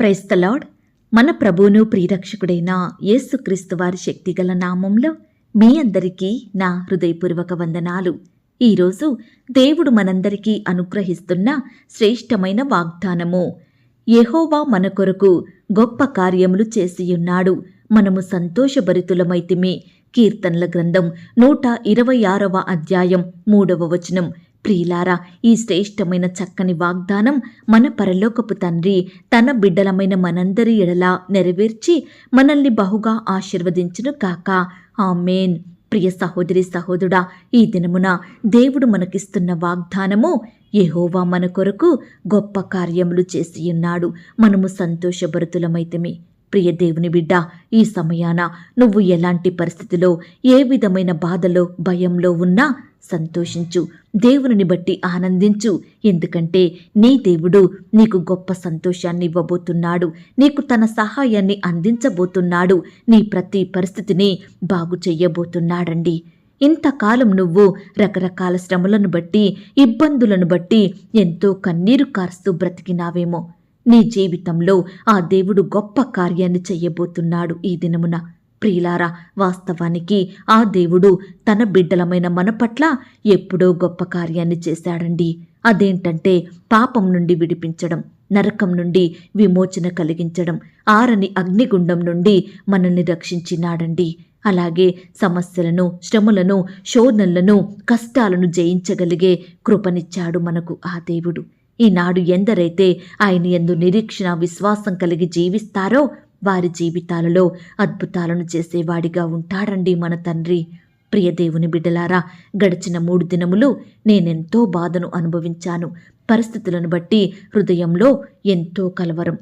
క్రైస్తలాడ్ మన ప్రభువును ప్రియరక్షకుడైన యేసుక్రీస్తు వారి శక్తిగల నామంలో మీ అందరికీ నా హృదయపూర్వక వందనాలు. ఈరోజు దేవుడు మనందరికీ అనుగ్రహిస్తున్న శ్రేష్టమైన వాగ్దానము. యెహోవా మన కొరకు గొప్ప కార్యములు చేసియున్నాడు. మనము సంతోషభరితులమైతిమి. కీర్తనల గ్రంథం నూట ఇరవై ఆరవ అధ్యాయం మూడవ వచనం. ప్రియులారా ఈ శ్రేష్టమైన చక్కని వాగ్దానం మన పరలోకపు తండ్రి తన బిడ్డలమైన మనందరి ఎడలా నెరవేర్చి మనల్ని బహుగా ఆశీర్వదించును కాక ఆమెన్. ప్రియ సహోదరి సహోదరుడా ఈ దినమున దేవుడు మనకిస్తున్న వాగ్దానము యహోవా మన కొరకు గొప్ప కార్యములు చేసియున్నాడు. మనము సంతోషభరితులమైతమే. ప్రియ దేవుని బిడ్డ ఈ సమయాన నువ్వు ఎలాంటి పరిస్థితిలో ఏ విధమైన బాధలో భయంలో ఉన్నా సంతోషించు. దేవుని బట్టి ఆనందించు. ఎందుకంటే నీ దేవుడు నీకు గొప్ప సంతోషాన్ని ఇవ్వబోతున్నాడు. నీకు తన సహాయాన్ని అందించబోతున్నాడు. నీ ప్రతి పరిస్థితిని బాగు చెయ్యబోతున్నాడండి ఇంతకాలం నువ్వు రకరకాల శ్రమలను బట్టి ఇబ్బందులను బట్టి ఎంతో కన్నీరు కారుస్తూ బ్రతికినావేమో. నీ జీవితంలో ఆ దేవుడు గొప్ప కార్యాన్ని చెయ్యబోతున్నాడు ఈ దినమున. ప్రియులారా వాస్తవానికి ఆ దేవుడు తన బిడ్డలమైన మన పట్ల ఎప్పుడో గొప్ప కార్యాన్ని చేశాడండి. అదేంటంటే పాపం నుండి విడిపించడం నరకం నుండి విమోచన కలిగించడం ఆరని అగ్నిగుండం నుండి మనల్ని రక్షించినాడండి. అలాగే సమస్యలను శ్రమలను శోధనలను కష్టాలను జయించగలిగే కృపనిచ్చాడు మనకు ఆ దేవుడు. ఈనాడు ఎందరైతే ఆయన ఎందు నిరీక్షణ విశ్వాసం కలిగి జీవిస్తారో వారి జీవితాలలో అద్భుతాలను చేసేవాడిగా ఉంటాడండి మన తండ్రి. ప్రియ దేవుని బిడ్డలారా గడిచిన మూడు దినములు నేనెంతో బాధను అనుభవించాను. పరిస్థితులను బట్టి హృదయంలో ఎంతో కలవరం.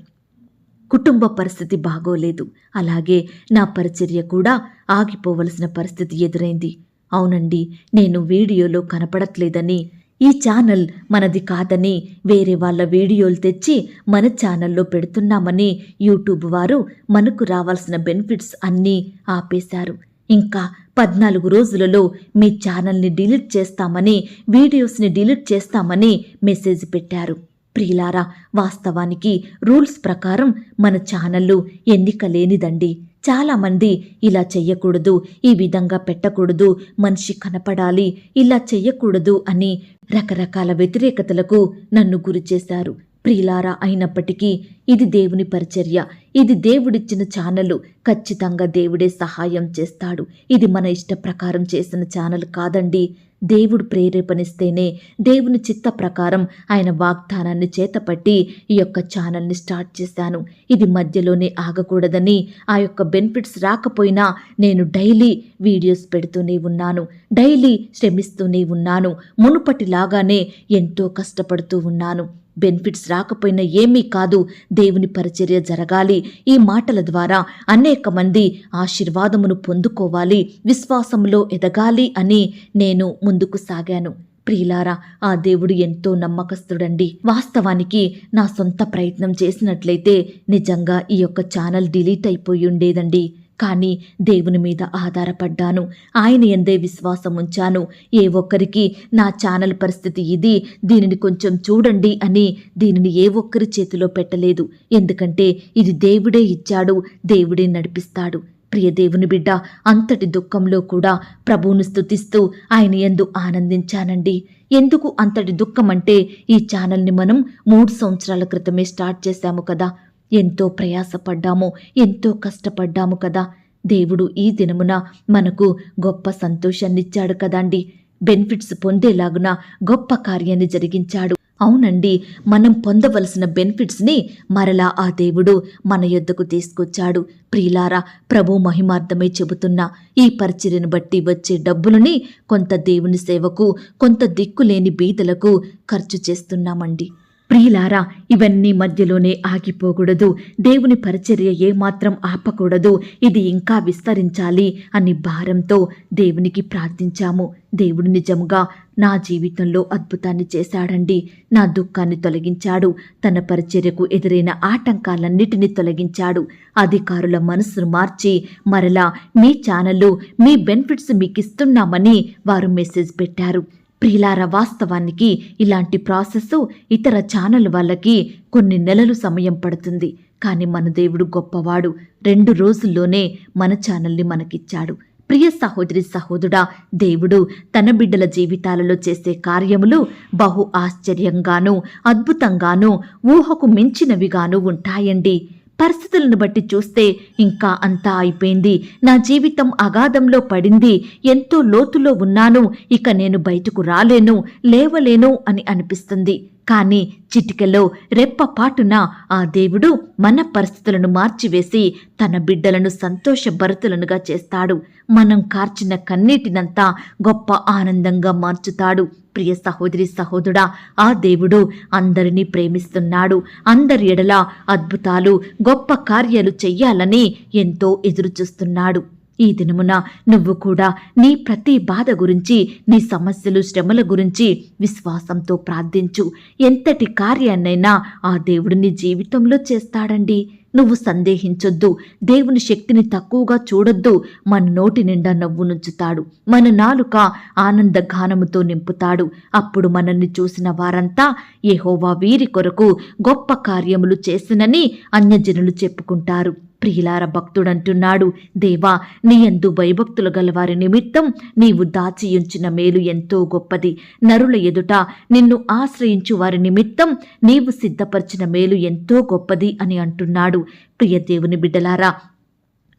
కుటుంబ పరిస్థితి బాగోలేదు. అలాగే నా పరిచర్య కూడా ఆగిపోవలసిన పరిస్థితి ఎదురైంది. అవునండి నేను వీడియోలో కనపడట్లేదని ఈ ఛానల్ మనది కాదని వేరే వాళ్ళ వీడియోలు తెచ్చి మన ఛానల్లో పెడుతున్నామని యూట్యూబ్ వారు మనకు రావాల్సిన బెనిఫిట్స్ అన్నీ ఆపేశారు. ఇంకా పద్నాలుగు రోజులలో మీ ఛానల్ని డిలీట్ చేస్తామని వీడియోస్ని డిలీట్ చేస్తామని మెసేజ్ పెట్టారు. ప్రియులారా వాస్తవానికి రూల్స్ ప్రకారం మన ఛానళ్ళు ఎన్నిక లేనిదండి. చాలామంది ఇలా చెయ్యకూడదు ఈ విధంగా పెట్టకూడదు మనిషి కనపడాలి ఇలా చెయ్యకూడదు అని రకరకాల వ్యతిరేకతలకు నన్ను గురి చేశారు. ప్రియులారా అయినప్పటికీ ఇది దేవుని పరిచర్య. ఇది దేవుడిచ్చిన ఛానల్. ఖచ్చితంగా దేవుడే సహాయం చేస్తాడు. ఇది మన ఇష్ట ప్రకారం చేసిన ఛానల్ కాదండి. దేవుడు ప్రేరేపణిస్తేనే దేవుని చిత్త ప్రకారం ఆయన వాగ్దానాన్ని చేతపట్టి ఈ యొక్క ఛానల్ని స్టార్ట్ చేశాను. ఇది మధ్యలోనే ఆగకూడదని ఆ యొక్క బెనిఫిట్స్ రాకపోయినా నేను డైలీ వీడియోస్ పెడుతూనే ఉన్నాను డైలీ శ్రమిస్తూనే ఉన్నాను మునుపటిలాగానే ఎంతో కష్టపడుతూ ఉన్నాను. బెనిఫిట్స్ రాకపోయినా ఏమీ కాదు. దేవుని పరిచర్య జరగాలి. ఈ మాటల ద్వారా అనేక మంది ఆశీర్వాదమును పొందుకోవాలి. విశ్వాసంలో ఎదగాలి అని నేను ముందుకు సాగాను. ప్రియులారా ఆ దేవుడు ఎంతో నమ్మకస్తుడండి. వాస్తవానికి నా సొంత ప్రయత్నం చేసినట్లయితే నిజంగా ఈ యొక్క ఛానల్ డిలీట్ అయిపోయి ఉండేదండి. కానీ దేవుని మీద ఆధారపడ్డాను. ఆయన ఎందే విశ్వాసం ఉంచాను. ఏ ఒక్కరికి నా ఛానల్ పరిస్థితి ఇది దీనిని కొంచెం చూడండి అని దీనిని ఏ ఒక్కరి చేతిలో పెట్టలేదు. ఎందుకంటే ఇది దేవుడే ఇచ్చాడు దేవుడే నడిపిస్తాడు. ప్రియ దేవుని బిడ్డ అంతటి దుఃఖంలో కూడా ప్రభువును స్థుతిస్తూ ఆయన ఎందు ఆనందించానండి. ఎందుకు అంతటి దుఃఖం అంటే ఈ ఛానల్ని మనం మూడు సంవత్సరాల క్రితమే స్టార్ట్ చేశాము కదా. ఎంతో ప్రయాసపడ్డాము ఎంతో కష్టపడ్డాము కదా. దేవుడు ఈ దినమున మనకు గొప్ప సంతోషాన్నిచ్చాడు కదండి. బెనిఫిట్స్ పొందేలాగున గొప్ప కార్యాన్ని జరిగించాడు. అవునండి మనం పొందవలసిన బెనిఫిట్స్ని మరలా ఆ దేవుడు మన యొద్దకు తీసుకొచ్చాడు. ప్రియులారా ప్రభు మహిమార్థమే చెబుతున్నా ఈ పరిచర్యను బట్టి వచ్చే డబ్బులని కొంత దేవుని సేవకు కొంత దిక్కులేని బీదలకు ఖర్చు చేస్తున్నామండి. ప్రియులారా ఇవన్నీ మధ్యలోనే ఆగిపోకూడదు. దేవుని పరిచర్య ఏమాత్రం ఆపకూడదు. ఇది ఇంకా విస్తరించాలి అని భారంతో దేవునికి ప్రార్థించాము. దేవుడు నిజముగా నా జీవితంలో అద్భుతాన్ని చేశాడండి. నా దుఃఖాన్ని తొలగించాడు. తన పరిచర్యకు ఎదురైన ఆటంకాలన్నిటిని తొలగించాడు. అధికారుల మనసును మార్చి మరలా మీ ఛానల్లో మీ బెనిఫిట్స్ మీకు ఇస్తున్నామని వారు మెసేజ్ పెట్టారు. ప్రియులార వాస్తవానికి ఇలాంటి ప్రాసెస్ ఇతర ఛానల్ వాళ్ళకి కొన్ని నెలలు సమయం పడుతుంది. కానీ మన దేవుడు గొప్పవాడు. రెండు రోజుల్లోనే మన ఛానల్ని మనకిచ్చాడు. ప్రియ సహోదరి సహోదరుడా దేవుడు తన బిడ్డల జీవితాలలో చేసే కార్యములు బహు ఆశ్చర్యంగానూ అద్భుతంగానూ ఊహకు మించినవిగాను ఉంటాయండి. పరిస్థితులను బట్టి చూస్తే ఇంకా అంతా అయిపోయింది. నా జీవితం అగాధంలో పడింది. ఎంతో లోతులో ఉన్నాను. ఇక నేను బయటకు రాలేను లేవలేను అని అనిపిస్తుంది. కానీ చిటికలో రెప్పపాటున ఆ దేవుడు మన పరిస్థితులను మార్చివేసి తన బిడ్డలను సంతోషభరితులనుగా చేస్తాడు. మనం కార్చిన కన్నీటినంతా గొప్ప ఆనందంగా మార్చుతాడు. ప్రియ సహోదరి సహోదరుడా ఆ దేవుడు అందరినీ ప్రేమిస్తున్నాడు. అందరి ఎడల అద్భుతాలు గొప్ప కార్యాలు చెయ్యాలని ఎంతో ఎదురుచూస్తున్నాడు. ఈ దినమున నువ్వు కూడా నీ ప్రతి బాధ గురించి నీ సమస్యలు శ్రమల గురించి విశ్వాసంతో ప్రార్థించు. ఎంతటి కార్యాన్నైనా ఆ దేవుడు నీ జీవితంలో చేస్తాడండి. నువ్వు సందేహించొద్దు. దేవుని శక్తిని తక్కువగా చూడొద్దు. మన నోటి నిండా నవ్వునుంచుతాడు మన నాలుక ఆనంద గానముతో నింపుతాడు. అప్పుడు మనల్ని చూసిన వారంతా ఏహోవా వీరి కొరకు గొప్ప కార్యములు చేసినని అన్యజనులు చెప్పుకుంటారు. ప్రియులార భక్తుడంటున్నాడు దేవా నీయందు భయభక్తులు గలవారి నిమిత్తం నీవు దాచియుంచిన మేలు ఎంతో గొప్పది. నరుల ఎదుట నిన్ను ఆశ్రయించు వారి నిమిత్తం నీవు సిద్ధపరిచిన మేలు ఎంతో గొప్పది అని అంటున్నాడు. ప్రియ దేవుని బిడ్డలారా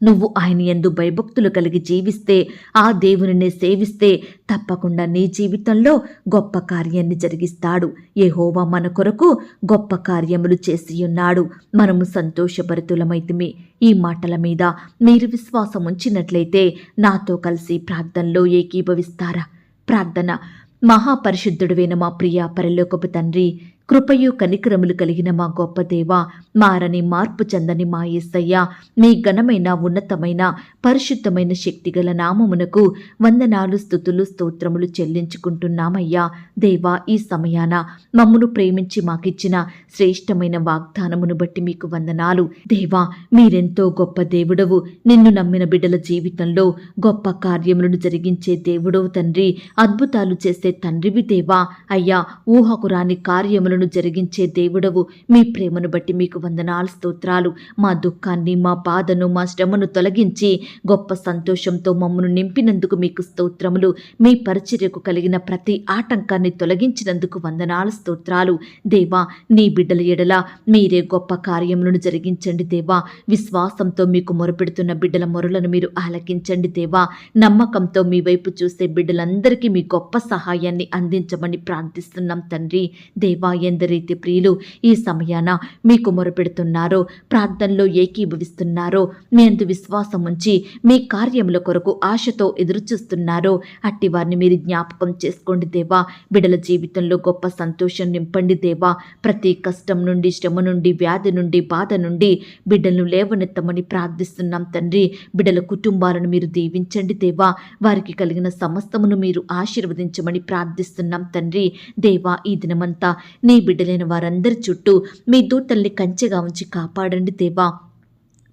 నువ్వు ఆయన ఎందు భయభక్తులు కలిగి జీవిస్తే ఆ దేవునినే సేవిస్తే తప్పకుండా నీ జీవితంలో గొప్ప కార్యాన్ని జరిగిస్తాడు. ఏహోవా మన కొరకు గొప్ప కార్యములు చేసి ఉన్నాడు మనము సంతోషభరితులమైతిమి. ఈ మాటల మీద మీరు విశ్వాసం ఉంచినట్లయితే నాతో కలిసి ప్రార్థనలో ఏకీభవిస్తారా? ప్రార్థన. మహాపరిశుద్ధుడువైన మా ప్రియ పరలోకపు తండ్రి కృపయు కనికరములు కలిగిన మా గొప్ప దేవ మారని మార్పు చెందని మా ఏసయ్య మీ ఘనమైన ఉన్నతమైన పరిశుద్ధమైన శక్తిగల నామమునకు వందనాలు స్థుతులు స్తోత్రములు చెల్లించుకుంటున్నామయ్యా. దేవా ఈ సమయాన మమ్మును ప్రేమించి మాకిచ్చిన శ్రేష్టమైన వాగ్దానమును బట్టి మీకు వందనాలు. దేవా మీరెంతో గొప్ప దేవుడవు. నిన్ను నమ్మిన బిడ్డల జీవితంలో గొప్ప కార్యములను జరిగించే దేవుడవు తండ్రి అద్భుతాలు చేసే తండ్రివి దేవా. అయ్యా ఊహకురాని కార్యములు కార్యములను జరిగించే దేవుడవు. మీ ప్రేమను బట్టి మీకు వందనాలు స్తోత్రాలు. మా దుఃఖాన్ని మా బాధను మా శ్రమను తొలగించి గొప్ప సంతోషంతో మమ్మను నింపినందుకు మీకు స్తోత్రములు. మీ పరిచర్యకు కలిగిన ప్రతి ఆటంకాన్ని తొలగించినందుకు వందనాలు స్తోత్రాలు. దేవా నీ బిడ్డల ఎడల మీరే గొప్ప కార్యములను జరిగించండి దేవా. విశ్వాసంతో మీకు మొరపెడుతున్న బిడ్డల మొరలను మీరు ఆలకించండి దేవా. నమ్మకంతో మీ వైపు చూసే బిడ్డలందరికీ మీ గొప్ప సహాయాన్ని అందించమని ప్రార్థిస్తున్నాం తండ్రి. దేవా ఎందరైతే ప్రియులు ఈ సమయాన మీకు మొరపెడుతున్నారో ప్రార్థనలో ఏకీభవిస్తున్నారో మీ అందు విశ్వాసం ఉంచి మీ కార్యముల కొరకు ఆశతో ఎదురుచూస్తున్నారో అట్టి వారిని మీరు జ్ఞాపకం చేసుకోండి దేవా. బిడల జీవితంలో గొప్ప సంతోషం నింపండి దేవా. ప్రతి కష్టం నుండి శ్రమ నుండి వ్యాధి నుండి బాధ నుండి బిడ్డలను లేవనెత్తమని ప్రార్థిస్తున్నాం తండ్రి. బిడ్డల కుటుంబాలను మీరు దీవించండి దేవా. వారికి కలిగిన సమస్తమును మీరు ఆశీర్వదించమని ప్రార్థిస్తున్నాం తండ్రి. దేవా ఈ దినమంతా నీ బిడ్డలైన వారందరి చుట్టూ మీ దూతల్ని కంచెగా ఉంచి కాపాడండి దేవా.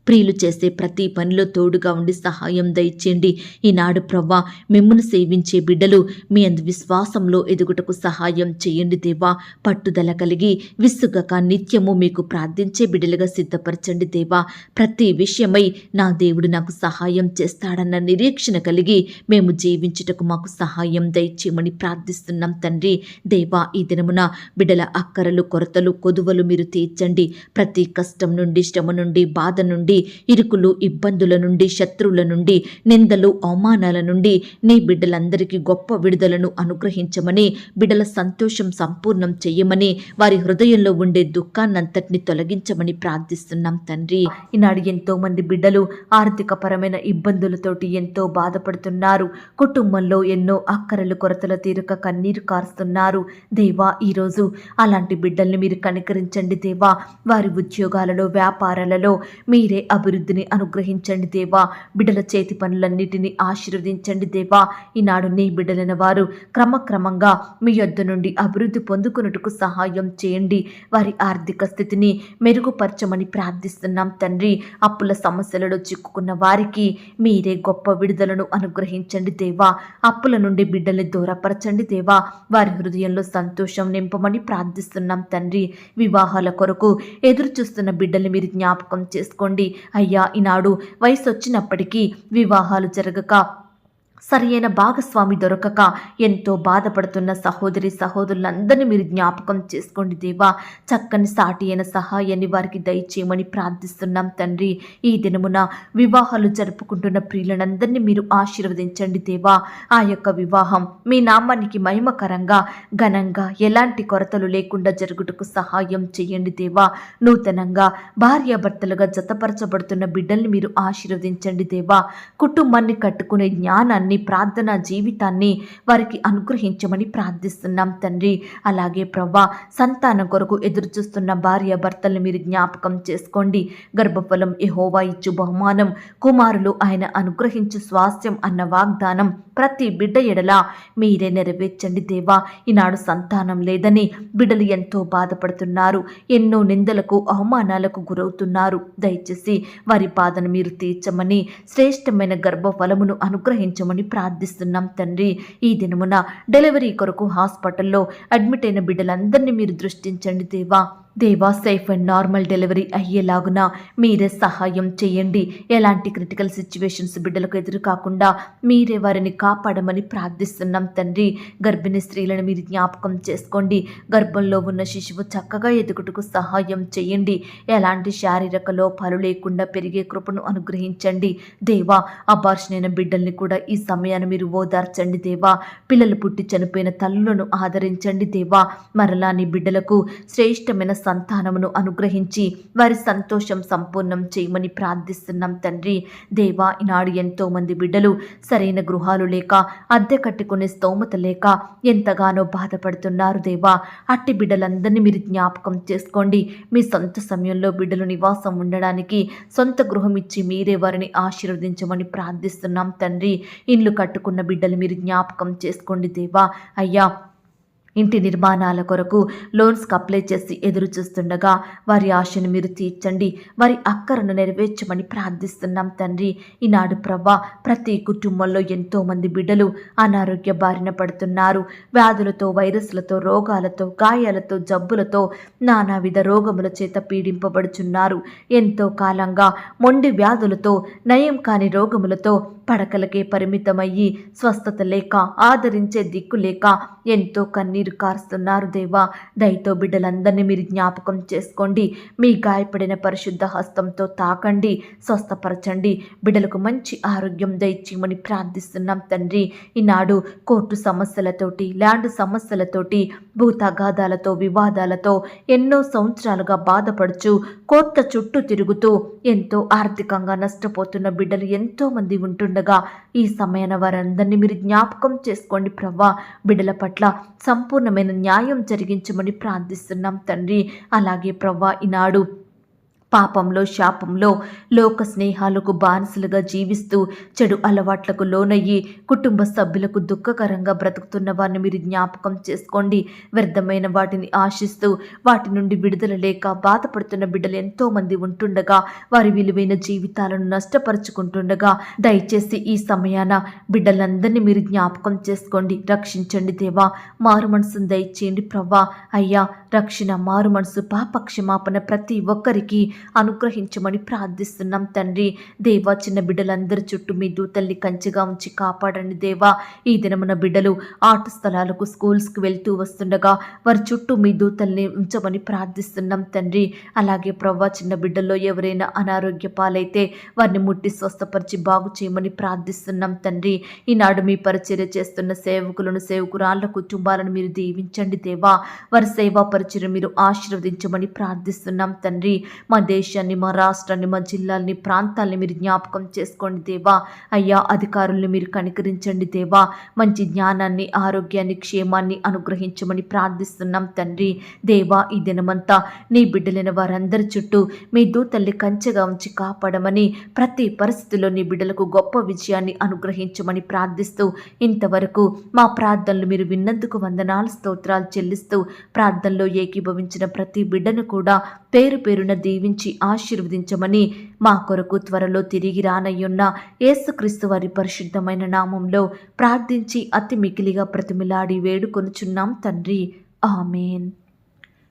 ప్రియులు చేసే ప్రతి పనిలో తోడుగా ఉండి సహాయం దయచేయండి. ఈనాడు ప్రవ్వా మిమ్మల్ని సేవించే బిడ్డలు మీ అందు విశ్వాసంలో ఎదుగుటకు సహాయం చేయండి దేవా. పట్టుదల కలిగి విసుగక నిత్యము మీకు ప్రార్థించే బిడ్డలుగా సిద్ధపరచండి దేవా. ప్రతి విషయమై నా దేవుడు నాకు సహాయం చేస్తాడన్న నిరీక్షణ కలిగి మేము జీవించుటకు మాకు సహాయం దయచేయమని ప్రార్థిస్తున్నాం తండ్రి. దేవా ఈ దినమున బిడ్డల అక్కరలు కొరతలు కొదువలు మీరు తీర్చండి. ప్రతి కష్టం నుండి శ్రమ నుండి బాధ నుండి ఇరుకులు ఇబ్బందుల నుండి శత్రువుల నుండి నిందలు అవమానాల నుండి నీ బిడ్డలందరికీ గొప్ప విడుదలను అనుగ్రహించమని బిడ్డల సంతోషం సంపూర్ణం చెయ్యమని వారి హృదయంలో ఉండే దుఃఖాన్నంతటిని తొలగించమని ప్రార్థిస్తున్నాం తండ్రి. ఈనాడు ఎంతో మంది బిడ్డలు ఆర్థికపరమైన ఇబ్బందులతోటి ఎంతో బాధపడుతున్నారు. కుటుంబంలో ఎన్నో అక్కరలు కొరతల తీరుక కన్నీరు కారుస్తున్నారు. దేవా ఈరోజు అలాంటి బిడ్డల్ని మీరు కనికరించండి దేవా. వారి ఉద్యోగాలలో వ్యాపారాలలో మీరే అభివృద్ధిని అనుగ్రహించండి దేవా. బిడ్డల చేతి పనులన్నిటినీ ఆశీర్వదించండి దేవా. ఈనాడు నీ బిడ్డలైన వారు క్రమక్రమంగా మీ యొద్ద నుండి అభివృద్ధి పొందుకున్నట్టుకు సహాయం చేయండి. వారి ఆర్థిక స్థితిని మెరుగుపరచమని ప్రార్థిస్తున్నాం తండ్రి. అప్పుల సమస్యలలో చిక్కుకున్న వారికి మీరే గొప్ప విడుదలను అనుగ్రహించండి దేవా. అప్పుల నుండి బిడ్డల్ని దూరపరచండి దేవా. వారి హృదయంలో సంతోషం నింపమని ప్రార్థిస్తున్నాం తండ్రి. వివాహాల కొరకు ఎదురు చూస్తున్న బిడ్డల్ని మీరు జ్ఞాపకం చేసుకోండి. అయ్యా ఈనాడు వయసు వచ్చినప్పటికీ వివాహాలు జరగక సరియైన భాగస్వామి దొరకక ఎంతో బాధపడుతున్న సహోదరి సహోదరులందరినీ మీరు జ్ఞాపకం చేసుకోండి దేవా. చక్కని సాటి అయిన సహాయాన్ని వారికి దయచేయమని ప్రార్థిస్తున్నాం తండ్రి. ఈ దినమున వివాహాలు జరుపుకుంటున్న ప్రియులనందరినీ మీరు ఆశీర్వదించండి దేవా. ఆ యొక్క వివాహం మీ నామానికి మహిమకరంగా ఘనంగా ఎలాంటి కొరతలు లేకుండా జరుగుటకు సహాయం చేయండి దేవా. నూతనంగా భార్యాభర్తలుగా జతపరచబడుతున్న బిడ్డల్ని మీరు ఆశీర్వదించండి దేవా. కుటుంబాన్ని కట్టుకునే జ్ఞానాన్ని ప్రార్థనా జీవితాన్ని వారికి అనుగ్రహించమని ప్రార్థిస్తున్నాం తండ్రి. అలాగే ప్రభా సంతానం కొరకు ఎదురు చూస్తున్న భార్య భర్తలను మీరు జ్ఞాపకం చేసుకోండి. గర్భఫలం ఎహోవా ఇచ్చు బహుమానం. కుమారులు ఆయన అనుగ్రహించు స్వాస్థ్యం అన్న వాగ్దానం ప్రతి బిడ్డ ఎడల మీరే నెరవేర్చండి దేవా. ఈనాడు సంతానం లేదని బిడ్డలు ఎంతో బాధపడుతున్నారు. ఎన్నో నిందలకు అవమానాలకు గురవుతున్నారు. దయచేసి వారి బాధను మీరు తీర్చమని శ్రేష్టమైన గర్భఫలమును అనుగ్రహించమని ప్రార్థిస్తున్నాం తండ్రి. ఈ దినమున డెలివరీ కొరకు హాస్పిటల్లో అడ్మిట్ అయిన బిడ్డలందరినీ మీరు దృష్టించండి దేవా. దేవా సేఫ్ అండ్ నార్మల్ డెలివరీ అయ్యేలాగున మీరే సహాయం చేయండి. ఎలాంటి క్రిటికల్ సిచ్యువేషన్స్ బిడ్డలకు ఎదురు కాకుండా మీరే వారిని కాపాడమని ప్రార్థిస్తున్నాం తండ్రి. గర్భిణీ స్త్రీలను మీరు జ్ఞాపకం చేసుకోండి. గర్భంలో ఉన్న శిశువు చక్కగా ఎదుగుటకు సహాయం చేయండి. ఎలాంటి శారీరక లోపాలు లేకుండా పెరిగే కృపను అనుగ్రహించండి. దేవా అబార్షన్ అయిన బిడ్డల్ని కూడా ఈ సమయాన్ని మీరు ఓదార్చండి దేవా. పిల్లలు పుట్టి చనిపోయిన తల్లులను ఆదరించండి దేవా. మరలా నీ బిడ్డలకు శ్రేష్టమైన సంతానమును అనుగ్రహించి వారి సంతోషం సంపూర్ణం చేయమని ప్రార్థిస్తున్నాం తండ్రి. దేవా ఈనాడు ఎంతో మంది బిడ్డలు సరైన గృహాలు లేక అద్దె కట్టుకునే స్తోమత లేక ఎంతగానో బాధపడుతున్నారు దేవా. అట్టి బిడ్డలందరినీ మీరు జ్ఞాపకం చేసుకోండి. మీ సొంత సమయంలో బిడ్డలు నివాసం ఉండడానికి సొంత గృహం ఇచ్చి మీరే వారిని ఆశీర్వదించమని ప్రార్థిస్తున్నాం తండ్రి. ఇండ్లు కట్టుకున్న బిడ్డలు మీరు జ్ఞాపకం చేసుకోండి దేవా. అయ్యా ఇంటి నిర్మాణాల కొరకు లోన్స్కి అప్లై చేసి ఎదురు చూస్తుండగా వారి ఆశను మీరు తీర్చండి. వారి అక్కరను నెరవేర్చమని ప్రార్థిస్తున్నాం తండ్రి. ఈనాడు ప్రభా ప్రతి కుటుంబంలో ఎంతో మంది బిడ్డలు అనారోగ్య బారిన పడుతున్నారు. వ్యాధులతో వైరస్లతో రోగాలతో గాయాలతో జబ్బులతో నానావిధ రోగముల చేత పీడింపబడుచున్నారు. ఎంతో కాలంగా మొండి వ్యాధులతో నయం కాని రోగములతో పడకలకే పరిమితమయ్యి స్వస్థత లేక ఆదరించే దిక్కు లేక ఎంతో కన్నీరు కారుస్తున్నారు దేవా. దయతో బిడ్డలందరినీ మీరు జ్ఞాపకం చేసుకోండి. మీ గాయపడిన పరిశుద్ధ హస్తంతో తాకండి. స్వస్థపరచండి. బిడ్డలకు మంచి ఆరోగ్యం దయచేయమని ప్రార్థిస్తున్నాం తండ్రి. ఈనాడు కోర్టు సమస్యలతోటి ల్యాండ్ సమస్యలతోటి భూతగాదాలతో వివాదాలతో ఎన్నో సంవత్సరాలుగా బాధపడుచు కోర్త చుట్టూ తిరుగుతూ ఎంతో ఆర్థికంగా నష్టపోతున్న బిడ్డలు ఎంతో మంది ఉంటుండగా ఈ సమయాన వారందరినీ మీరు జ్ఞాపకం చేసుకోండి ప్రవ్వా. బిడ్డల పట్ల సంపూర్ణమైన న్యాయం జరిగించమని ప్రార్థిస్తున్నాం తండ్రి. అలాగే ప్రవ్వా ఈనాడు పాపంలో శాపంలో లోక స్నేహాలకు బానిసలుగా జీవిస్తూ చెడు అలవాట్లకు లోనయ్యి కుటుంబ సభ్యులకు దుఃఖకరంగా బ్రతుకుతున్న వారిని మీరు జ్ఞాపకం చేసుకోండి. వ్యర్థమైన వాటిని ఆశిస్తూ వాటి నుండి విడుదల లేక బాధపడుతున్న బిడ్డలు ఎంతోమంది ఉంటుండగా వారి విలువైన జీవితాలను నష్టపరుచుకుంటుండగా దయచేసి ఈ సమయాన బిడ్డలందరినీ మీరు జ్ఞాపకం చేసుకోండి. రక్షించండి దేవా మారు మనసును దయచేయండి ప్రవ్వా. అయ్యా రక్షణ మారు మనసు పాప క్షమాపణ ప్రతి ఒక్కరికి అనుగ్రహించమని ప్రార్థిస్తున్నాం తండ్రి. దేవా చిన్న బిడ్డలందరి చుట్టూ మీ దూతల్ని కంచిగా ఉంచి కాపాడండి దేవా. ఈ దినమున బిడ్డలు ఆట స్థలాలకు స్కూల్స్కి వెళ్తూ వస్తుండగా వారి చుట్టూ మీ దూతల్ని ఉంచమని ప్రార్థిస్తున్నాం తండ్రి. అలాగే ప్రవ్వా చిన్న బిడ్డల్లో ఎవరైనా అనారోగ్య పాలైతే వారిని ముట్టి స్వస్థపరిచి బాగు చేయమని ప్రార్థిస్తున్నాం తండ్రి. ఈనాడు మీ పరిచర్య చేస్తున్న సేవకులను సేవకురాళ్ళ కుటుంబాలను మీరు దీవించండి దేవా. వారి సేవా పరిచర్య మీరు ఆశీర్వదించమని ప్రార్థిస్తున్నాం తండ్రి. మా దేశాన్ని మా రాష్ట్రాన్ని మా జిల్లాల్ని ప్రాంతాల్ని మీరు జ్ఞాపకం చేసుకోండి దేవా. అయ్యా అధికారుల్ని మీరు కనికరించండి దేవా. మంచి జ్ఞానాన్ని ఆరోగ్యాన్ని క్షేమాన్ని అనుగ్రహించమని ప్రార్థిస్తున్నాం తండ్రి. దేవా ఈ దినమంతా నీ బిడ్డలైన వారందరి చుట్టూ మీ దూతల్ని కంచెగా ఉంచి కాపాడమని ప్రతి పరిస్థితిలో నీ బిడ్డలకు గొప్ప విజయాన్ని అనుగ్రహించమని ప్రార్థిస్తూ ఇంతవరకు మా ప్రార్థనలు మీరు విన్నందుకు వందనాలు స్తోత్రాలు చెల్లిస్తూ ప్రార్థనలో ఏకీభవించిన ప్రతి బిడ్డను కూడా పేరు పేరున దీవించి ఆశీర్వదించమని మా కొరకు త్వరలో తిరిగి రానయ్యున్న యేసుక్రీస్తు వారి పరిశుద్ధమైన నామంలో ప్రార్థించి అతి మికిలిగా ప్రతిమిలాడి వేడుకొనుచున్నాం తండ్రి. ఆమెన్.